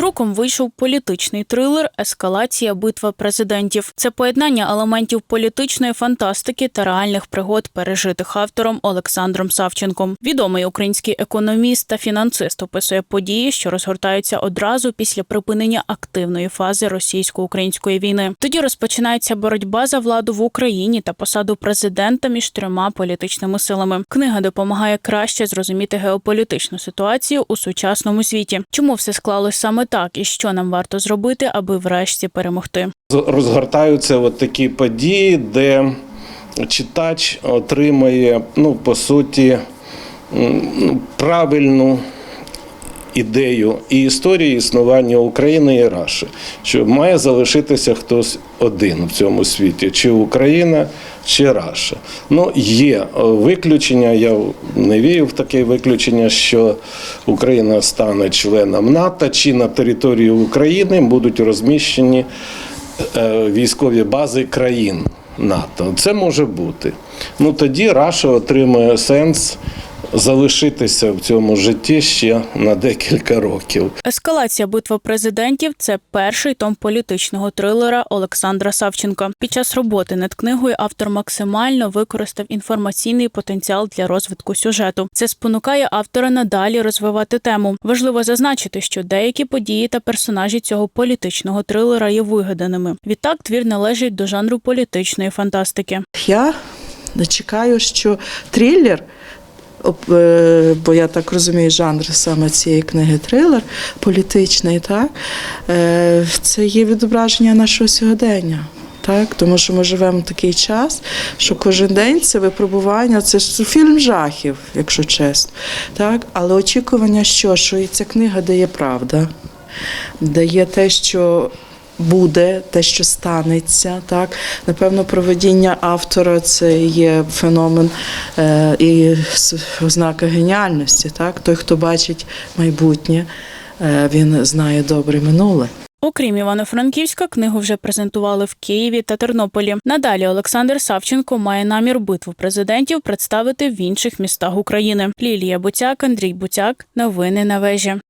Друком вийшов політичний трилер Ескалація битва президентів. Це поєднання елементів політичної фантастики та реальних пригод, пережитих автором Олександром Савченком. Відомий український економіст та фінансист описує події, що розгортаються одразу після припинення активної фази російсько-української війни. Тоді розпочинається боротьба за владу в Україні та посаду президента між трьома політичними силами. Книга допомагає краще зрозуміти геополітичну ситуацію у сучасному світі. Чому все склалось саме так, і що нам варто зробити, аби врешті перемогти? розгортаються от такі події, де читач отримає, ну, по суті, ну, правильну ідею і історії існування України і Раші, що має залишитися хтось один в цьому світі, чи Україна, чи Раша. Ну, є е, виключення, я не вірю в таке виключення, що Україна стане членом НАТО, чи на території України будуть розміщені е, військові бази країн НАТО. Це може бути. Ну тоді Раша отримує сенс залишитися в цьому житті ще на декілька років. Ескалація битва президентів це перший том політичного трилера Олександра Савченка. Під час роботи над книгою автор максимально використав інформаційний потенціал для розвитку сюжету. Це спонукає автора надалі розвивати тему. Важливо зазначити, що деякі події та персонажі цього політичного трилера є вигаданими. Відтак твір належить до жанру політичної фантастики. Я чекаю, що трилер, бо я так розумію, жанр саме цієї книги трилер політичний, так, е, це є відображення нашого сьогодення. Так, тому що ми живемо в такий час, що кожен день це випробування, це ж фільм жахів, якщо чесно. Так? Але очікування, що, що і ця книга дає правда, дає те, що буде, те, що станеться. Так? Напевно, проведіння автора це є феномен е, і ознака геніальності. Так? Той, хто бачить майбутнє, е, він знає добре минуле. Окрім Івано-Франківська, книгу вже презентували в Києві та Тернополі. Надалі Олександр Савченко має намір битву президентів представити в інших містах України. Лілія Буцяк, Андрій Буцяк. Новини на вежі.